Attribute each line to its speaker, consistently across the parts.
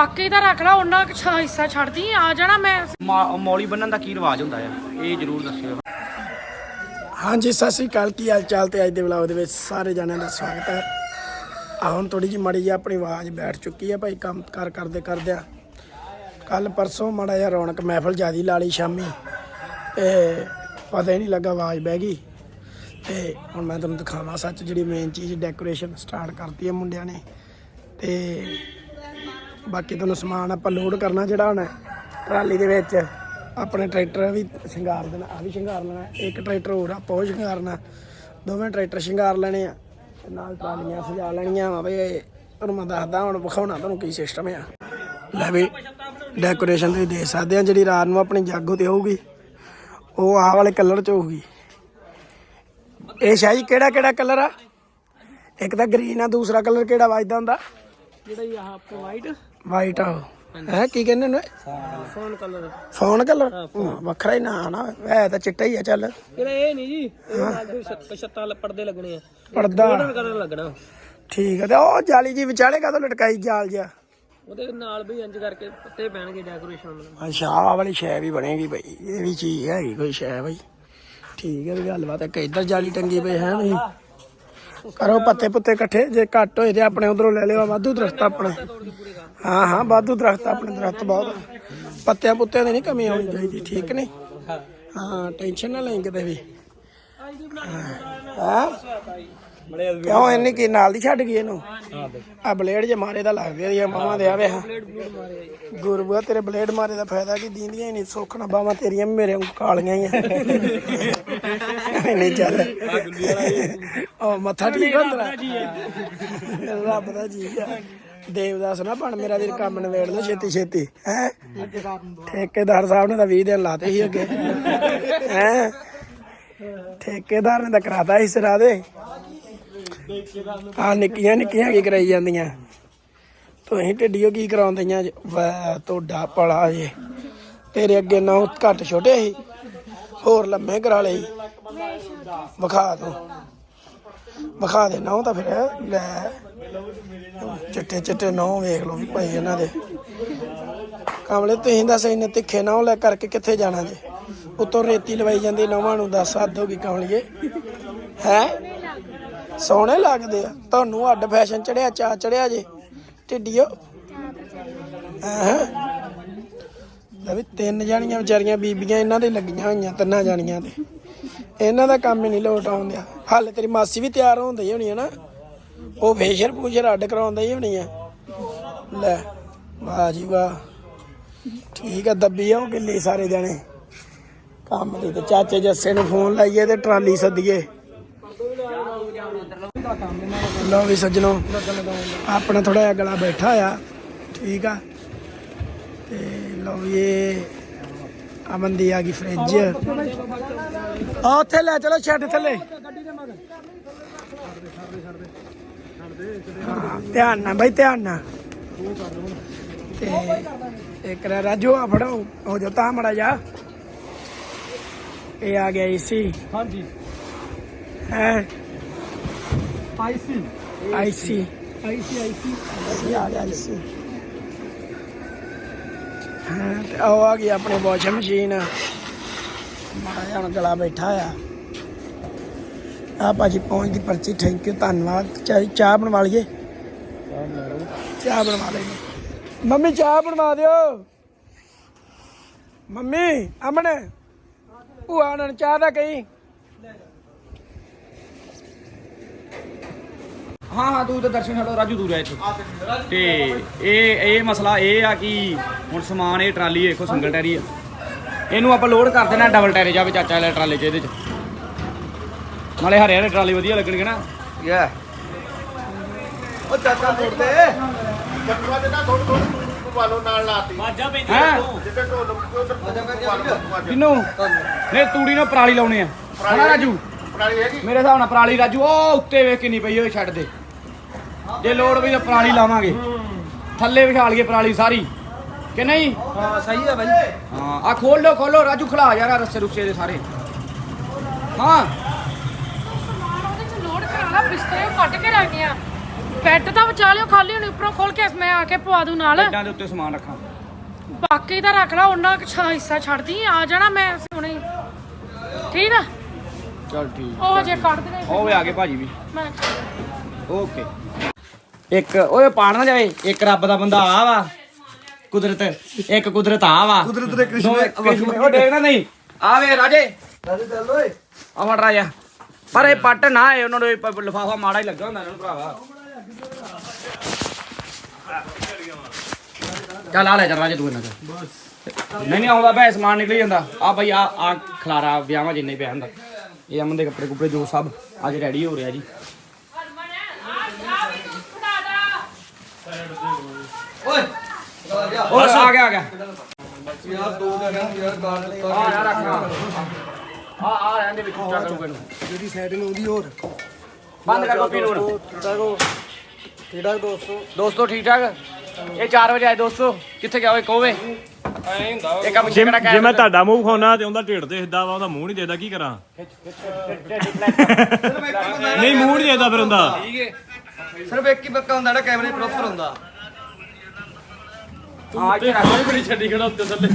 Speaker 1: ਬਾਕੀ ਦਾ ਰੱਖ ਲਾ ਉਹਨਾਂ ਕੁ ਛ- ਹਿੱਸਾ ਛੱਡਦੀ ਆ ਜਾਣਾ ਮੈਂ।
Speaker 2: ਮਾ- ਮੌਲੀ ਬੰਨਣ ਦਾ ਕੀ ਰਿਵਾਜ ਹੁੰਦਾ ਆ? ਇਹ ਜ਼ਰੂਰ ਦੱਸਿਓ।
Speaker 3: ਹਾਂਜੀ ਸਤਿ ਸ੍ਰੀ ਅਕਾਲ ਕੀ ਹਾਲ ਚਾਲ ਤੇ ਅੱਜ ਦੇ ਵਲੌਗ ਦੇ ਵਿੱਚ ਸਾਰੇ ਜਣਿਆਂ ਦਾ ਸਵਾਗਤ ਹੈ। ਆ ਹੁਣ ਥੋੜੀ ਜਿਹੀ ਮਾੜੀ ਜਿਹੀ ਆਪਣੀ ਆਵਾਜ਼ ਬੈਠ ਚੁੱਕੀ ਹੈ ਭਾਈ ਕੰਮ ਕਰ ਕਰਦੇ ਕਰਦੇ ਆ। ਕੱਲ ਪਰਸੋਂ ਮਾੜਾ ਜਿਹਾ ਰੌਣਕ ਮਹਿਫਲ ਜਿਆਦੀ ਲਾ ਲਈ ਸ਼ਾਮੀ। ਤੇ ਪਤਾ ਹੀ ਨਹੀਂ ਲੱਗਾ ਆਵਾਜ਼ ਬਹਿ ਗਈ। ਤੇ ਹੁਣ ਮੈਂ ਤੁਹਾਨੂੰ ਦਿਖਾਵਾਂ ਸੱਚ ਜਿਹੜੀ ਮੇਨ ਚੀਜ਼ ਡੈਕੋਰੇਸ਼ਨ ਸਟਾਰਟ ਕਰਤੀ ਹੈ ਮੁੰਡਿਆਂ ਨੇ। ਤੇ ਬਾਕੀ ਤੁਹਾਨੂੰ ਸਮਾਨ ਆਪਾਂ ਲੋਡ ਕਰਨਾ ਜਿਹੜਾ ਹੁਣ ਟਰਾਲੀ ਦੇ ਵਿੱਚ। ਆਪਣੇ ਟਰੈਕਟਰ ਵੀ ਸ਼ਿੰਗਾਰ ਦੇਣਾ ਆ ਵੀ ਸ਼ਿੰਗਾਰ ਲੈਣਾ, ਇੱਕ ਟਰੈਕਟਰ ਹੋਰ ਆਪਾਂ ਉਹ ਸ਼ਿੰਗਾਰਨਾ ਦੋਵੇਂ ਟਰੈਕਟਰ ਸ਼ਿੰਗਾਰ ਲੈਣੇ ਆ, ਤੇ ਨਾਲ ਟਰਾਲੀਆਂ ਸਜਾ ਲੈਣੀਆਂ ਵਾ ਬਈ। ਤੁਹਾਨੂੰ ਮੈਂ ਦੱਸਦਾ ਹੁਣ, ਵਿਖਾਉਣਾ ਤੁਹਾਨੂੰ ਕੀ ਸਿਸਟਮ ਆ। ਲੈ ਵੀ ਡੈਕੋਰੇਸ਼ਨ ਤੁਸੀਂ ਦੇਖ ਸਕਦੇ ਆ, ਜਿਹੜੀ ਰਾਤ ਨੂੰ ਆਪਣੀ ਜਾਗੋ ਤੇ ਹੋਊਗੀ, ਉਹ ਆਹ ਵਾਲੇ ਕਲਰ ਚ ਹੋਊਗੀ। ਇਹ ਸ਼ਾਹੀ ਕਿਹੜਾ ਕਿਹੜਾ ਕਲਰ ਆ? ਇੱਕ ਤਾਂ ਗ੍ਰੀਨ ਆ, ਦੂਸਰਾ ਕਲਰ ਕਿਹੜਾ ਵੱਜਦਾ ਹੁੰਦਾ?
Speaker 4: ਜਿਹੜਾ ਇਹ ਆਹ ਵਾਈਟ
Speaker 3: ਵਾਈਟ ਆ। ਹੈ ਕੀ ਕਹਿੰਦੇ ਨੇ
Speaker 4: ਫੋਨ ਕਲਰ
Speaker 3: ਫੋਨ ਕਲਰ ਵੱਖਰਾ ਹੀ ਨਾ ਨਾ। ਹੈ ਤਾਂ ਚਿੱਟਾ ਹੀ ਆ ਚੱਲ।
Speaker 4: ਇਹਦਾ ਇਹ ਨਹੀਂ ਜੀ? ਇਹ ਨਾਲ ਦੇ ਛੱਤ- ਛੱਤਾਂ ਲ- ਪਰਦੇ ਲੱਗਣੇ ਆ।
Speaker 3: ਪਰਦਾ।
Speaker 4: ਉਹਨਾਂ ਕਲਰ ਲੱਗਣਾ।
Speaker 3: ਠੀਕ ਤੇ ਉਹ ਜਾਲੀ ਜੀ ਵਿਚਾਲੇ ਕਾਹਤੋਂ ਲਟਕਾਈ ਜਾਲ ਜਿਆ
Speaker 4: ਉਹਦੇ ਨਾਲ ਵੀ ਇੰਜ ਕਰਕੇ ਪੱਤੇ ਪੈਣਗੇ ਡੈਕੋਰੇਸ਼ਨ ਨਾਲ
Speaker 3: ਅੱਛਾ ਆਹ ਵਾਲੀ ਸ਼ੈ ਵੀ ਬਣੇਗੀ ਬਈ। ਇਹ ਵੀ ਚੀਜ਼ ਹੈਗੀ ਕੋਈ ਸ਼ੈ ਬਈ। ਠੀਕ ਹੈ ਵੀ ਗੱਲਬਾਤ ਹੈ ਕਿ ਇੱਧਰ ਜਾਲੀ ਟੰਗੀ ਪਈ ਹੈ ਨਹੀਂ ਕਰੋ ਪੱਤੇ ਪੁੱਤੇ ਇਕੱਠੇ। ਜੇ ਘੱਟ ਹੋਏ ਤੇ ਆਪਣੇ ਉਧਰੋਂ ਲੈ ਲਿਓ ਵਾਧੂ ਦਰਖਤ ਆਪਣੇ। ਹਾਂ ਹਾਂ, ਵਾਧੂ ਦਰਖਤ, ਆਪਣੇ ਦਰਖਤ ਬਹੁਤ ਪੱਤਿਆਂ ਪੁੱਤਿਆਂ ਦੀ ਨਹੀਂ ਕਮੀ ਆਉਣੀ ਚਾਹੀਦੀ, ਠੀਕ ਨਹੀਂ ਹਾਂ, ਟੈਨਸ਼ਨ ਨਾ ਲਈ ਕਿਤੇ ਵੀ। ਹਾਂ। ਕਿਉਂ, ਇੰਨੀ ਕੀ ਨਾਲ ਦੀ ਛੱਡ ਗਈ ਇਹਨੂੰ? ਆ ਬਲੇਡ ਜੇ ਮਾਰੇ ਦਾ ਲੱਗਦੇ ਆ ਮਾਵਾਂ ਦੇ ਆਵੇ ਹਾਂ ਗੁਰਬੂਆ ਤੇਰੇ ਬਲੇਡ ਮਾਰੇ ਦਾ ਫਾਇਦਾ ਕੀ? ਦੀਂਦੀਆਂ ਹੀ ਨਹੀਂ ਸੋਖਣਾ ਬਾਵਾਂ ਤੇਰੀਆਂ ਵੀ ਮੇਰੇ ਕਾਲੀਆਂ ਹੀ ਆ। ਨਹੀਂ ਚੱਲ। ਉਹ ਮੱਥਾ ਠੀਕ ਹੁੰਦਾ ਰੱਬ ਦਾ ਜੀ ਆ। ਦੇਵਦਾਸ ਨਾ ਬਣ, ਮੇਰਾ ਵੀਰ ਕੰਮ ਨਵੇੜ ਲੋ ਛੇਤੀ ਛੇਤੀ। ਹੈ? ਠੇਕੇਦਾਰ ਸਾਹਿਬ ਨੇ ਤਾਂ 20 ਦਿਨ ਲਾਤੇ ਸੀ ਅੱਗੇ। ਹੈ? ਠੇਕੇਦਾਰ ਨੇ ਤਾਂ ਕਰਾਤਾ ਸੀ ਸਿਰਾ ਦੇ। ਆ ਨਿੱਕੀਆਂ ਨਿੱਕੀਆਂ ਕੀ ਕਰਾਈ ਜਾਂਦੀਆਂ? ਤੁਸੀਂ ਢਿੱਡੀਓ ਕੀ ਕਰਾਉਂਦੀਆਂ ਜੇ? ਤੁਹਾਡਾ ਪਲਾ ਜੇ। ਤੇਰੇ ਅੱਗੇ ਨਾ ਘੱਟ ਛੋਟੇ ਸੀ, ਹੋਰ ਲੰਮੇ ਕਰਾ ਲਈ ਵਿਖਾ ਦੋ। ਵਿਖਾ ਦੇ ਨਾ ਤਾਂ ਫਿਰ, ਲੈ। ਚਿੱਟੇ ਚਿੱਟੇ ਨਹੁੰ ਵੇਖ ਲਓ ਵੀ ਭਾਈ ਇਹਨਾਂ ਦੇ। ਕਮਲੇ, ਤੁਸੀਂ ਦੱਸ ਇੰਨੇ ਤਿੱਖੇ ਨੌ ਲੈ ਕਰਕੇ ਕਿੱਥੇ ਜਾਣਾ ਜੇ? ਉਤੋਂ ਰੇਤੀ ਲਵਾਈ ਜਾਂਦੀ ਨੌਵਾਂ ਨੂੰ, ਦੱਸ ਹੱਦ ਹੋ ਗਈ ਕਮਲੀਏ। ਹੈ? ਸੋਹਣੇ ਲੱਗਦੇ ਆ। ਤੁਹਾਨੂੰ ਅੱਡ ਫੈਸ਼ਨ ਚੜਿਆ ਚਾ ਚੜਿਆ ਜੇ। ਢਿੱਡੀਓ। ਹਾਂ? ਵੀ ਤਿੰਨ ਜਾਣੀਆਂ ਵਿਚਾਰੀਆਂ ਬੀਬੀਆਂ ਇਹਨਾਂ ਦੇ ਲੱਗੀਆਂ ਹੋਈਆਂ, ਤਿੰਨਾਂ ਜਾਣੀਆਂ ਦੇ। ਇਹਨਾਂ ਦਾ ਕੰਮ ਹੀ ਨਹੀਂ ਲੋਟ ਆਉਂਦਿਆ। ਹਾਲੇ ਤੇਰੀ ਮਾਸੀ ਵੀ ਤਿਆਰ ਹੁੰਦੀ ਹੋਣੀ ਹੈ ਨਾ। ਉਹ ਫੇਸ਼ਰ ਪੂਸ਼ਰ ਅੱਡ ਕਰਾਉਂਦਾ ਹੀ ਹੋਣੀ ਆ। ਲੈ, ਵਾਹ ਜੀ ਵਾਹ। ਠੀਕ ਆ, ਦੱਬੀ ਆ ਉਹ ਗਿੱਲੀ ਸਾਰੇ ਜਾਣੇ। ਕੰਮ ਦੀ ਤੇ ਚਾਚੇ ਜੱਸੇ ਨੂੰ ਫੋਨ ਲਾਈਏ ਤੇ ਟਰਾਲੀ ਸੱਦੀਏ। ਲਓ ਵੀ ਸੱਜਣੋ, ਆਪਣਾ ਥੋੜਾ ਜਿਹਾ ਗਲਾ ਬੈਠਾ ਆ। ਠੀਕ ਆ। ਤੇ ਲਓ ਵੀ ਇਹ ਅਮਨ ਆ ਗਈ ਫ੍ਰਿਜ। ਆ ਉੱਥੇ ਲੈ ਚਲੋ ਛੱਡ ਥੱਲੇ। ਹਾਂ, ਧਿਆਨ ਨਾਲ ਬਾਈ ਧਿਆਨ ਨਾਲ। ਤੇ ਇੱਕ ਰਾ ਰਾਜੂ ਆ ਫੜੋ ਹੋ ਜਾ ਤਾਂ ਮੜਾ ਜਾ ਇਹ ਆ ਗਿਆ ਏਸੀ।
Speaker 4: ਹਾਂਜੀ।
Speaker 3: ਹੈ?
Speaker 4: ਆਈਸੀ
Speaker 3: ਆਈਸੀ
Speaker 4: ਆਈਸੀ ਆਈਸੀ
Speaker 3: ਆ ਗਿਆ ਆਈਸੀ ਹਾਂ ਤੇ ਉਹ ਆ ਗਈ ਆਪਣੀ ਵਾਸ਼ਿੰਗ ਮਸ਼ੀਨ। ਮਾੜਾ ਜਿਹਾ ਹੁਣ ਗਲਾ ਬੈਠਾ ਆ। ਆ ਭਾਜੀ ਪਹੁੰਚ ਦੀ ਪਰਚੀ ਥੈਂਕ ਯੂ ਧੰਨਵਾਦ। ਚਾਹ ਚਾਹ ਬਣਵਾ ਲਈਏ? ਚਾਹ ਬਣਵਾ ਲਈਏ। ਮੰਮੀ ਚਾਹ ਬਣਵਾ ਦਿਓ। ਮੰਮੀ ਅਮਨ ਭੂਆ ਨੂੰ ਚਾਹ ਦਾ ਕਹੀ?
Speaker 2: ਹਾਂ ਹਾਂ ਤੂੰ ਤੇ ਦਰਸ਼ਨ ਛੱਡੋ ਰਾਜੂ ਦੂਰ ਆ ਇੱਥੇ। ਤੇ ਇਹ ਇਹ ਮਸਲਾ ਇਹ ਆ ਕਿ ਹੁਣ ਸਮਾਨ ਇਹ ਟਰਾਲੀ ਦੇਖੋ ਸਿੰਗਲ ਟੈਰੀ ਆ। ਇਹਨੂੰ ਆਪਾਂ ਲੋਡ ਕਰ ਦੇਣਾ ਡਬਲ ਟੈਰੇ ਜਾਵੇ ਚਾਚਾ ਵਾਲੇ ਟਰਾਲੇ 'ਚ ਇਹਦੇ 'ਚ। ਨਾਲੇ ਹਰੇ ਹਰੇ ਟਰਾਲੇ ਵਧੀਆ ਲੱਗਣਗੇ ਨਾ। ਯਾ।
Speaker 5: ਉਹ ਚਾਚਾ ਮੋੜ ਚੱਕਵਾ ਦੇ ਨਾ ਥੋੜੀ ਥੋੜੀ ਵਾਲੋ ਨਾਲ ਲਾਤੀ
Speaker 2: ਹੈ
Speaker 5: ਜਿੱਤੇ ਢੋਲ ਉਧਰ ਵਾਲੋ
Speaker 2: ਕਿਨੂੰ? ਨੇ ਤੂੜੀ ਨਾਲ ਪਰਾਲੀ ਲਾਉਣੇ ਆ। ਹਨਾ ਰਾਜੂ?
Speaker 5: ਪੁਰਾਣੀ ਹੈਗੀ?
Speaker 2: ਮੇਰੇ ਹਿਸਾਬ ਨਾਲ ਪਰਾਲੀ ਰਾਜੂ ਉਹ ਉੱਤੇ ਵੇਖ ਕਿੰਨੀ ਪਈ ਹੋਏ ਛੱਡ ਦੇ। ਜੇ ਲੋੜ ਵੀ ਤਾਂ ਪਰਾਲੀ ਲਾਵਾਂਗੇ। ਥੱਲੇ ਵਿਛਾ ਲਈਏ ਪਰਾਲੀ ਸਾਰੀ। ਕਿ ਨਹੀਂ?
Speaker 4: ਹਾਂ ਸਹੀ ਆ ਬਾਈ।
Speaker 2: ਹਾਂ ਆ ਖੋਲ ਲੋ ਖੋਲੋ ਰਾਜੂ ਖਲਾ ਯਾਰ ਆਹ ਰੱਸੇ ਰੁੱਸੇ ਦੇ ਸਾਰੇ। ਹਾਂ।
Speaker 1: ਲਾ ਬਿਸਤਰੇ ਉਹ ਕੱਢ ਕੇ ਰੱਖਦੇ ਆ ਬੈੱਡ ਤਾਂ ਬਚਾ ਲਿਓ ਖਾਲੀ ਹੁਣ ਉੱਪਰੋਂ ਖੋਲ ਕੇ ਮੈਂ ਆ ਕੇ ਪਵਾ ਦੂੰ ਨਾਲ।
Speaker 2: ਬੈੱਡਾਂ ਦੇ ਉੱਤੇ ਸਮਾਨ ਰੱਖਾਂ।
Speaker 1: ਬਾਕੀ ਤਾਂ ਰੱਖ ਲਾ ਉਹਨਾਂ ਕੁ ਛ- ਹਿੱਸਾ ਛੱਡਦੀ ਆ ਜਾਣਾ ਮੈਂ ਹੁਣੇ ਠੀਕ ਆ?
Speaker 2: ਚਲ ਠੀਕ।
Speaker 1: ਉਹ ਜੇ ਕੱਢ ਦੇ
Speaker 2: ਉਹ ਵੇ ਆ ਗਏ ਭਾਜੀ ਵੀ।
Speaker 1: ਮੈਂ
Speaker 2: ਓਕੇ। ਇੱਕ ਓਏ ਪਾਣ ਨਾ ਜਾਵੇ ਇੱਕ ਰੱਬ ਦਾ ਬੰਦਾ ਆ ਵਾ ਕੁਦਰਤ ਇੱਕ ਕੁਦਰਤ ਆ ਵਾ।
Speaker 5: ਕੁਦਰਤ ਦੇ ਕ੍ਰਿਸ਼ਨ
Speaker 2: ਦੋਵੇਂ ਉਹ ਦੇਖਣਾ ਨਹੀਂ। ਆਵੇ ਰਾਜੇ।
Speaker 5: ਰਾਜੇ ਚੱਲ ਓਏ।
Speaker 2: ਆ ਫੜ ਰਾਜਾ। ਪਰ ਇਹ ਪੱਟ ਨਾ ਏ ਉਹਨਾਂ ਨੂੰ ਲਫਾਫਾ ਮਾੜਾ ਹੀ ਲੱਗਾ ਹੁੰਦਾ ਇਹਨਾਂ ਨੂੰ ਭਰਾਵਾ। ਚੱਲ ਆ ਲੈ ਚੱਲ ਰਾਜੇ ਤੂੰ ਇਹਨਾਂ ਦਾ ਨਹੀਂ ਨਹੀਂ ਆਉਂਦਾ ਬੈ ਸਮਾਨ ਨਿਕਲੀ ਜਾਂਦਾ। ਆ ਬਈ ਆ ਆ ਖਲਾਰਾ ਵਿਆਹਾਂ ਜਿੰਨੇ ਪਿਆ ਹੁੰਦਾ। ਇਹ ਅਮਨ ਦੇ ਕੱਪੜੇ ਕੁਪੜੇ ਜੋ ਸਭ ਅੱਜ ਰੈਡੀ ਹੋ ਰਿਹਾ ਜੀ।
Speaker 5: ਓਏ ਆ ਗਿਆ
Speaker 2: ਆ ਗਿਆ ਆ ਗਿਆ।
Speaker 5: ਯਾਰ ਦੋ ਜਗ੍ਹਾ ਯਾਰ ਦਿੱਤਾ
Speaker 2: ਆ ਯਾਰ ਰੱਖਣਾ ਆ ਆ ਇਹਦੇ ਵਿੱਚ ਚੱਕ ਲੂਗੇ ਨੂੰ
Speaker 5: ਜਿਹੜੀ ਸੈਟਿੰਗ ਹੁੰਦੀ ਹੋਰ।
Speaker 2: ਬੰਦ ਕਰ ਕੋਪੀ ਨੂੰ
Speaker 5: ਦੇਖੋ ਕਿਹੜਾ ਦੋਸਤੋ?
Speaker 2: ਦੋਸਤੋ ਠੀਕ ਠਾਕ? ਇਹ 4 ਵਜੇ ਆਏ ਦੋਸਤੋ। ਕਿੱਥੇ ਗਿਆ ਓਏ ਕੋਵੇ?
Speaker 4: ਐ ਹੁੰਦਾ
Speaker 2: ਇਹ ਕੰਮ
Speaker 6: ਜੇ
Speaker 2: ਕਿਹੜਾ
Speaker 6: ਜੇ ਮੈਂ ਤੁਹਾਡਾ ਮੂੰਹ ਖਾਉਣਾ ਤੇ ਉਹਦਾ ਢਿੱਡ ਦੇਖਦਾ ਵਾ ਉਹਦਾ ਮੂੰਹ ਨਹੀਂ ਦੇਖਦਾ ਕੀ ਕਰਾਂ? ਨਹੀਂ ਮੂੰਹ ਨਹੀਂ ਦੇਖਦਾ ਫਿਰ ਉਹਦਾ।
Speaker 5: ਸਿਰਫ ਇੱਕ ਹੀ ਬੱਕਾ ਹੁੰਦਾ ਜਿਹੜਾ ਕੈਮਰੇ ਪ੍ਰੋਪਰ ਹੁੰਦਾ।
Speaker 2: ਆ ਰੱਖ।
Speaker 4: ਬੜੀ ਛੱਡੀ ਖੜਾ ਉੱਤੇ ਥੱਲੇ।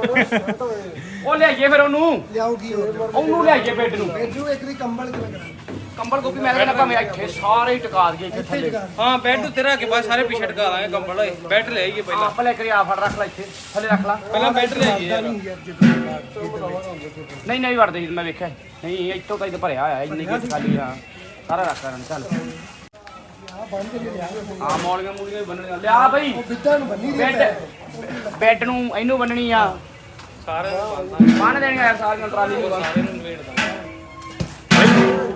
Speaker 2: ਉਹ ਲਿਆਈਏ ਫਿਰ ਉਹਨੂੰ।
Speaker 5: ਲਿਆਉਗੀ
Speaker 2: ਉਹਨੂੰ ਲਿਆਈਏ ਬੈੱਡ ਨੂੰ।
Speaker 5: ਬੈਜੂ ਇੱਕ ਦੀ ਕੰਬਲ ਕਿਵੇਂ ਕਰਾਂ
Speaker 2: ਕੰਬਲ ਕੋਪੀ ਮੈਂ ਕਹਿੰਦਾ ਭਾਵੇਂ ਇੱਥੇ ਸਾਰੇ ਹੀ ਟਿਕਾ ਦਈਏ ਇੱਥੇ ਥੱਲੇ।
Speaker 4: ਹਾਂ ਬੈੱਡ ਉੱਤੇ ਰੱਖ ਕੇ ਬਾਅਦ ਸਾਰੇ ਪਿੱਛੇ ਟਕਾ ਲਾਂਗੇ ਕੰਬਲ ਓਏ। ਬੈੱਡ ਲੈ ਆਈਏ ਪਹਿਲਾਂ।
Speaker 2: ਆਪ ਲੈ ਕੇ ਆ ਫੜ ਰੱਖ ਲੈ ਇੱਥੇ। ਥੱਲੇ ਰੱਖ ਲਾ।
Speaker 4: ਪਹਿਲਾਂ ਬੈੱਡ ਲੈ ਆਈਏ
Speaker 2: ਨਹੀਂ ਨਹੀਂ ਵੜਦੇ ਸੀ ਮੈਂ ਵੇਖਿਆ। ਨਹੀਂ ਇੱਥੋਂ ਤਾਂ ਇਹ ਭਰਿਆ ਹੋਇਆ ਇੰਨੀ ਕੀ ਖਾਲੀ ਆ। ਸਾਰਾ ਰੱਖ ਕਰਨ ਚੱਲ। ਆ ਮੌਲੀਆਂ ਮੂਲੀਆਂ ਵੀ ਬੰਨਣੀਆਂ। ਲਿਆ ਬਈ।
Speaker 5: ਬਿੱਦਾਂ ਨੂੰ ਬੰਨੀ
Speaker 2: ਬੈੱਡ ਬੈੱਡ ਨੂੰ ਇਹਨੂੰ ਬੰਨਣੀ ਆ।
Speaker 4: ਸਾਰੇ
Speaker 2: ਬੰਨ ਦੇਣੀਆਂ ਯਾਰ ਸਾਰੀਆਂ ਟਰਾਲੀ ਨੂੰ
Speaker 4: ਸਾਰੇ ਨੂੰ ਵੇੜਦਾ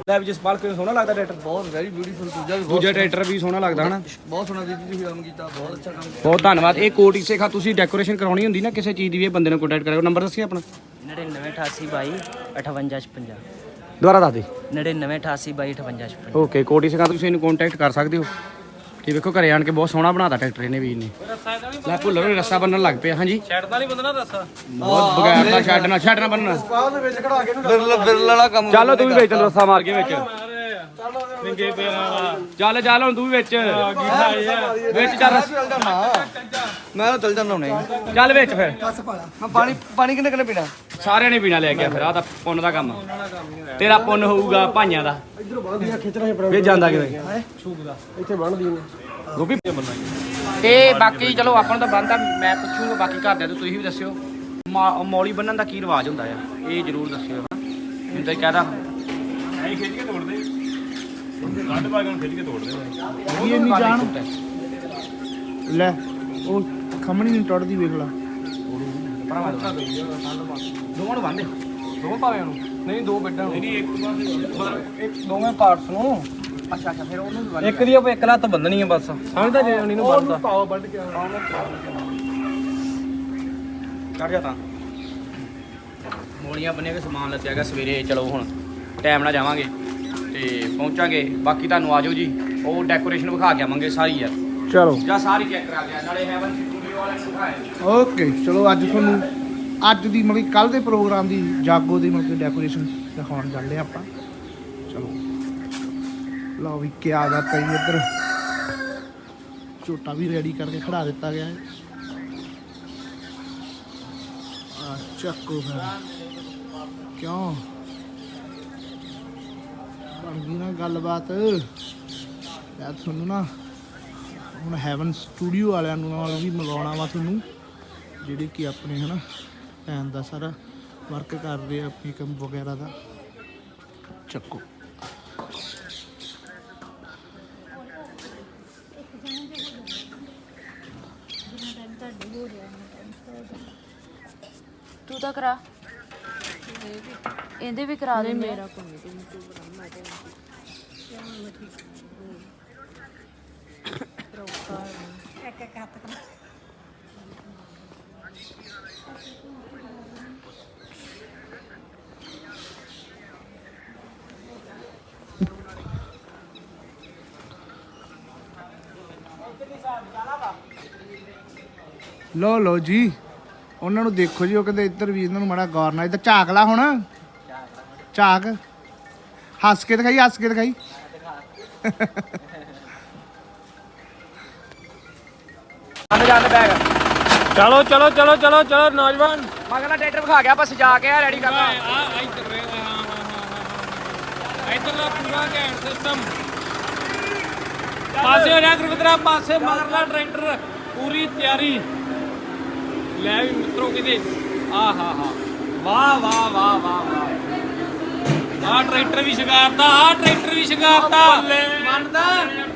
Speaker 2: ਲੈ ਵੀ ਜਸਪਾਲ ਕਿਵੇਂ ਸੋਹਣਾ ਲੱਗਦਾ ਟਰੈਕਟਰ।
Speaker 5: ਬਹੁਤ ਵੈਰੀ ਬਿਊਟੀਫੁਲ ਦੂਜਾ ਵੀ
Speaker 2: ਦੂਜਾ ਟਰੈਕਟਰ ਵੀ ਸੋਹਣਾ ਲੱਗਦਾ ਹਨਾ?
Speaker 5: ਬਹੁਤ ਸੋਹਣਾ ਦੀਦੀ ਤੁਸੀਂ ਕੰਮ ਕੀਤਾ ਬਹੁਤ ਅੱਛਾ ਕੰਮ
Speaker 2: ਬਹੁਤ ਧੰਨਵਾਦ। ਇਹ ਕੋਟ ਇਸੇ ਖਾ ਤੁਸੀਂ ਡੈਕੋਰੇਸ਼ਨ ਕਰਾਉਣੀ ਹੁੰਦੀ ਨਾ ਕਿਸੇ ਚੀਜ਼ ਦੀ ਵੀ ਇਹ ਬੰਦੇ ਨੂੰ ਕੰਟੈਕਟ ਕਰਿਓ। ਨੰਬਰ ਦੱਸਿਓ ਆਪਣਾ।
Speaker 7: 9988 5856
Speaker 2: ਦੁਬਾਰਾ ਦੱਸ ਦੇ।
Speaker 7: 9988 5856
Speaker 2: ਓਕੇ ਕੋਟ ਇਸੇ ਖਾ ਤੁਸੀਂ ਇਹਨੂੰ ਕੰਟੈਕਟ ਕਰ ਸਕਦੇ ਹੋ। ਤੇ ਵੇਖੋ ਘਰੇ ਆਣ ਕੇ ਬਹੁਤ ਸੋਹਣਾ ਬਣਾਤਾ ਟਰੈਕਟਰ ਇਹਨੇ ਵੀ ਇਹਨੇ।
Speaker 4: ਰੱਸਾ ਇਹਦਾ ਵੀ
Speaker 2: ਲੈ ਭੁੱਲਰ ਨੂੰ ਰੱਸਾ ਬੰਨਣ ਲੱਗ ਪਿਆ ਹਾਂਜੀ।
Speaker 4: ਛੱਡ ਤਾਂ ਨਹੀਂ ਬੰਦਣਾ ਰੱਸਾ।
Speaker 2: ਬਹੁਤ ਬਗੈਰ ਦਾ ਛੱਡ ਨਾ ਛੱਡ ਨਾ ਬੰਨਣਾ।
Speaker 5: ਬਾਹਰ ਦੇ ਵਿੱਚ ਖੜਾ ਕੇ ਨੂੰ ਬਿਰਲ ਬਿਰਲ ਵਾਲਾ ਕੰਮ
Speaker 2: ਚੱਲ ਤੂੰ ਵੀ ਵਿੱਚ ਰੱਸਾ ਮਾਰ ਕੇ ਵਿੱਚ।
Speaker 4: ਨਿੰਗੇ ਪੇਰਾਂ ਦਾ
Speaker 2: ਚੱਲ ਚੱਲ ਹੁਣ ਤੂੰ ਵੀ ਵਿੱਚ। ਚੱਲ।
Speaker 5: ਮੈਂ ਤਾਂ ਚੱਲ ਜਾਣਾ ਹੁਣੇ।
Speaker 2: ਚੱਲ ਵਿੱਚ ਫਿਰ।
Speaker 5: ਮੈਂ ਪਾਣੀ ਪਾਣੀ ਕਿੰਨੇ ਕਿੰਨੇ ਪੀਣਾ?
Speaker 2: ਸਾਰਿਆਂ ਨੇ ਪੀਣਾ ਲੈ ਗਿਆ ਫਿਰ ਆ ਤਾਂ ਪੁੰਨ ਦਾ ਕੰਮ ਆ। ਤੇਰਾ ਪੁੰਨ ਹੋਊਗਾ ਭਾਈਆਂ ਦਾ।
Speaker 5: ਇਧਰ ਬਾਹਰ ਦੀਆਂ ਖਿੱਚਣਾ ਹੈ
Speaker 2: ਵੇ ਜਾਂਦਾ ਕਿਵੇਂ
Speaker 5: ਇੱਥੇ ਬੰਨਦੀ ਨੇ
Speaker 2: ਗੋਪੀ ਤੇ ਬਾਕੀ ਚਲੋ ਆਪਾਂ ਨੂੰ ਤਾਂ ਬੰਦਾ ਮੈਂ ਪੁੱਛੂਗਾ ਬਾਕੀ ਘਰਦਿਆਂ ਤੋਂ ਤੁਸੀਂ ਵੀ ਦੱਸਿਓ। ਮਾ- ਮੌਲੀ ਬੰਨਣ ਦਾ ਕੀ ਰਿਵਾਜ ਹੁੰਦਾ ਆ? ਇਹ ਜ਼ਰੂਰ ਦੱਸਿਓ। ਹਾਂ ਮੈਨੂੰ ਤਾਂ ਕਹਦਾ
Speaker 6: ਐਂ ਖਿੱਚ ਕੇ ਤੋੜਦੇ। ਕੱਢ ਪਾ ਕੇ ਉਹਨੂੰ ਖਿੱਚ ਕੇ ਤੋੜਦੇ।
Speaker 2: ਇਹ ਨਹੀਂ ਜਾਣ
Speaker 8: ਲੈ। ਉਹ ਖਮਣੀ ਨਹੀਂ ਟੁੱਟਦੀ ਵੇਖ ਲਾ।
Speaker 2: ਦੋਵਾਂ ਨੂੰ ਬੰਦੇ
Speaker 4: ਦੋ। ਭਾਵੇਂ ਉਹਨੂੰ। ਨਹੀਂ ਦੋ ਬੈੱਡਾਂ ਨੂੰ।
Speaker 6: ਨਹੀਂ ਇੱਕ
Speaker 4: ਦੋਵੇਂ ਪਾਰਟਸ ਨੂੰ।
Speaker 2: ਅੱਛਾ ਅੱਛਾ ਫਿਰ ਉਹਨੂੰ ਵੀ
Speaker 4: ਇੱਕ ਦੀ ਆਪਾਂ ਇੱਕ ਲੱਤ ਬੰਨਣੀ ਹੈ ਬਸ। ਸਮਝਦਾ ਜੇ ਨਹੀਂ ਨੂੰ ਬੰਨਦਾ
Speaker 5: ਪਾਓ ਵੱਢ ਕੇ
Speaker 2: ਚੜ ਜਾ ਤਾਂ। ਮੋਲੀਆਂ ਬੰਨੇ ਕੇ ਸਮਾਨ ਲੱਦਿਆ ਗਿਆ ਸਵੇਰੇ। ਚਲੋ ਹੁਣ ਟਾਈਮ ਨਾਲ ਜਾਵਾਂਗੇ ਤੇ ਪਹੁੰਚਾਂਗੇ। ਬਾਕੀ ਤੁਹਾਨੂੰ ਆਜੋ ਜੀ। ਉਹ ਡੈਕੋਰੇਸ਼ਨ ਵਿਖਾ ਕੇ ਆਵਾਂਗੇ ਸਾਰੀ ਯਾਰ।
Speaker 8: ਚਲੋ।
Speaker 2: ਜਾਂ ਸਾਰੀ ਚੈੱਕ ਕਰਾ ਗਿਆ ਨਾਲੇ ਹੈਵਨ ਸਟੂਡੀਓ ਵਾਲਿਆਂ ਨੂੰ
Speaker 8: ਓਕੇ ਚਲੋ ਅੱਜ ਤੁਹਾਨੂੰ ਅੱਜ ਦੀ ਮਤਲਬ ਕੱਲ ਦੇ ਪ੍ਰੋਗਰਾਮ ਦੀ ਜਾਗੋ ਦੀ ਮਤਲਬ ਡੈਕੋਰੇਸ਼ਨ ਦਿਖਾਉਣ ਚੱਲਦੇ ਆਪਾਂ। ਚਲੋ। ਲਓ ਵੀ ਕੀ ਆਦਾ ਪਈ ਇੱਧਰ। ਝੋਟਾ ਵੀ ਰੈਡੀ ਕਰਕੇ ਖੜਾ ਦਿੱਤਾ ਗਿਆ ਹੈ। ਆ ਚੱਕੋ ਫਿਰ। ਕਿਉਂ? ਬਣ ਗਈ ਨਾ ਗੱਲਬਾਤ। ਮੈਂ ਤੁਹਾਨੂੰ ਨਾ ਹੁਣ ਹੈਵਨ ਸਟੂਡੀਓ ਵਾਲਿਆਂ ਨੂੰ ਨਾਲ ਵੀ ਮਿਲਾਉਣਾ ਵਾ ਤੁਹਾਨੂੰ ਜਿਹੜੇ ਕਿ ਆਪਣੇ ਹਨਾ ਭੈਣ ਦਾ ਸਾਰਾ ਵਰਕ ਕਰ ਰਹੇ ਆ ਆਪਣੀ ਕੰਮ ਵਗੈਰਾ ਦਾ। ਚੱਕੋ।
Speaker 9: ਤੂੰ ਤਾਂ ਕਰਾ। ਇਹਦੇ ਵੀ ਕਰਾ ਦੇ ਮੇਰਾ
Speaker 8: ਲੋ ਲੋ ਜੀ। ਉਹਨਾਂ ਨੂੰ ਦੇਖੋ ਜੀ, ਉਹ ਕਹਿੰਦੇ ਇੱਧਰ ਵੀ ਇਹਨਾਂ ਨੂੰ ਮਾੜਾ ਗੌਰ ਨਾਲ, ਇੱਧਰ ਝਾਕ ਲਾ ਹੁਣ। ਝਾਕ। ਹੱਸ ਕੇ ਦਿਖਾਈ, ਹੱਸ ਕੇ ਦਿਖਾਈ।
Speaker 2: ਅੰਦਰ ਜਾਂਦੇ ਬੈਗ
Speaker 4: ਚਲੋ ਚਲੋ ਚਲੋ ਚਲੋ ਚਲੋ ਨੌਜਵਾਨ।
Speaker 2: ਮਗਲਾ ਟਰੈਕਟਰ ਵਿਖਾ ਗਿਆ ਬਸ ਜਾ ਕੇ ਆ ਰੈਡੀ ਕਰਨਾ
Speaker 4: ਆ ਇੱਧਰ ਵੇ ਹਾਂ ਹਾਂ ਹਾਂ ਇੱਧਰਲਾ ਪੂਰਾ ਘੈਂਟ ਸਿਸਟਮ ਪਾਸੇ ਹੋ ਜਾ ਗੁਰਬਿੰਦਰਾ ਪਾਸੇ ਮਗਰਲਾ ਟਰੈਕਟਰ ਪੂਰੀ ਤਿਆਰੀ। ਲੈ ਵੀ ਮਿੱਤਰੋ ਕਿਤੇ। ਆ ਹਾ ਹਾ। ਵਾਹ ਵਾਹ ਵਾਹ ਵਾਹ ਵਾਹ। ਆ ਟਰੈਕਟਰ ਵੀ ਸ਼ਿੰਗਾਰਤਾ ਆ ਟਰੈਕਟਰ ਵੀ ਸ਼ਿੰਗਾਰਤਾ। ਮੰਨਦਾ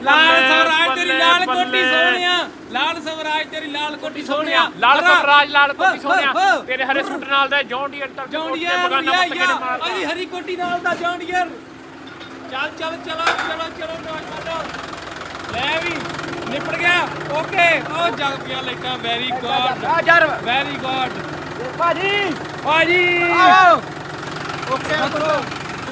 Speaker 4: ਲਾਲ ਸਵਰਾਜ ਤੇਰੀ ਲਾਲ ਕੋਟੀ ਸੋਹਣਿਆ। ਲਾਲ ਸਵਰਾਜ ਤੇਰੀ ਲਾਲ ਕੋਟੀ ਸੋਹਣਿਆ। ਲਾਲ ਸਵਰਾਜ ਲਾਲ ਕੋਟੀ ਸੋਹਣਿਆ। ਤੇਰੇ ਹਰੇ ਸੂਟ ਨਾਲ ਦਾ ਜੌਂਡੀਅਰ ਤੱਕ ਜੌਂਡੀਅਰ ਅਜੀ ਹਰੀ ਕੋਟੀ ਨਾਲ ਦਾ ਜੌਂਡੀਅਰ। ਚੱਲ ਚੱਲ ਚਲੋ ਚਲੋ ਚਲੋ ਨੌਜਵਾਨੋ। ਲੈ ਵੀ ਨਿਪਟ ਗਿਆ। ਓਕੇ। ਉਹ ਜਗ ਪਿਆ ਲਾਈਟਾਂ। ਵੈਰੀ ਗੁੱਡ
Speaker 2: ਆ ਯਾਰ
Speaker 4: ਵੈਰੀ ਗੁੱਡ
Speaker 2: ਭਾਜੀ।
Speaker 4: ਭਾਜੀ।
Speaker 8: ਓਕੇ ਕਰੋ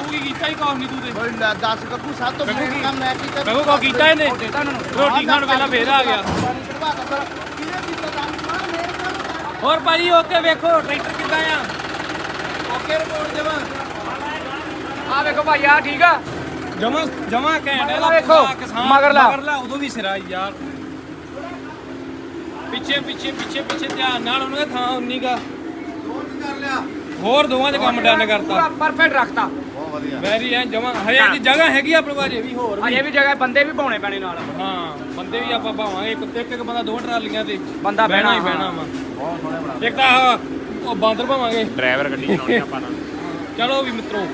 Speaker 4: ਤੂੰ ਕੀ ਕੀਤਾ ਹੀ ਕੌਣ ਨਹੀਂ ਤੂੰ ਤੇ।
Speaker 8: ਓਏ ਲੈ ਦੱਸ ਗੱਗੂ ਸਭ ਤੋਂ
Speaker 4: ਗੱਗੂ
Speaker 8: ਮੇਨ
Speaker 4: ਕੀ?
Speaker 8: ਕੰਮ ਮੈਂ ਕੀਤਾ
Speaker 4: ਮੈਂ ਕੋ ਕੀਤਾ ਇਹਨੇ? ਰੋਟੀ ਖਾਣ ਵੇਲਾ ਫੇਰ ਆ ਗਿਆ।
Speaker 8: ਕਿਹਨੇ ਕੀਤਾ ਕੰਮ?
Speaker 4: ਹੋਰ ਭਾਜੀ ਓਕੇ ਵੇਖੋ ਟਰੈਕਟਰ ਕਿੱਦਾਂ ਆ। ਓਕੇ ਰਿਪੋਰਟ ਜਮਾ।
Speaker 2: ਆ ਵੇਖੋ ਭਾਈ ਆ ਠੀਕ ਆ।
Speaker 4: ਜਮਾ ਜਮਾ ਘੈਂਟ ਇਹਦਾ
Speaker 2: ਵੇਖੋ,
Speaker 4: ਪੂਰਾ ਕਿਸਾਨ
Speaker 2: ਮਗਰਲਾ।
Speaker 4: ਮਗਰਲਾ ਉਦੋਂ ਵੀ ਸਿਰਾ ਯਾਰ। ਪਿੱਛੇ ਪਿੱਛੇ ਪਿੱਛੇ ਪਿੱਛੇ ਧਿਆਨ ਨਾਲ ਉਹਨੂੰ ਇਹ ਥਾਂ ਉਨੀ ਕਾ ਹੋਰ ਦੋਵਾਂ 'ਚ ਕੰਮ ਡਨ
Speaker 2: ਪੂਰਾ
Speaker 4: ਕਰਤਾ।
Speaker 2: ਪਰਫੈਕਟ ਰੱਖਤਾ।
Speaker 5: ਵਧੀਆ।
Speaker 4: ਵੈਰੀ ਐ ਜਮਾ ਹਜੇ ਦੀ ਜਗ੍ਹਾ ਹੈਗੀ ਆ ਆਪਣੇ ਕੋਲ ਅਜੇ ਵੀ ਹੋਰ ਵੀ।
Speaker 2: ਅਜੇ ਵੀ ਜਗ੍ਹਾ ਬੰਦੇ ਵੀ ਪਾਉਣੇ ਪੈਣੇ ਨਾਲ
Speaker 4: ਹਾਂ ਬੰਦੇ ਵੀ ਆਪਾਂ ਭਾਵਾਂਗੇ ਇੱਕ ਇੱਕ ਇੱਕ ਬੰਦਾ ਦੋ ਟਰਾਲੀਆਂ ਤੇ
Speaker 2: ਬੰਦਾ
Speaker 4: ਬਹਿਣਾ ਹੀ
Speaker 2: ਬਹਿਣਾ,
Speaker 4: ਬਹਿਣਾ ਵਾ। ਇੱਕ ਤਾਂ ਆਹ ਉਹ ਬਾਂਦਰ ਭਾਵਾਂਗੇ
Speaker 6: ਡਰਾਈਵਰ ਗੱਡੀ ਚਲਾਉਣੀ ਆਪਾਂ ਨਾਲ।
Speaker 4: ਚਲੋ ਵੀ ਮਿੱਤਰੋ।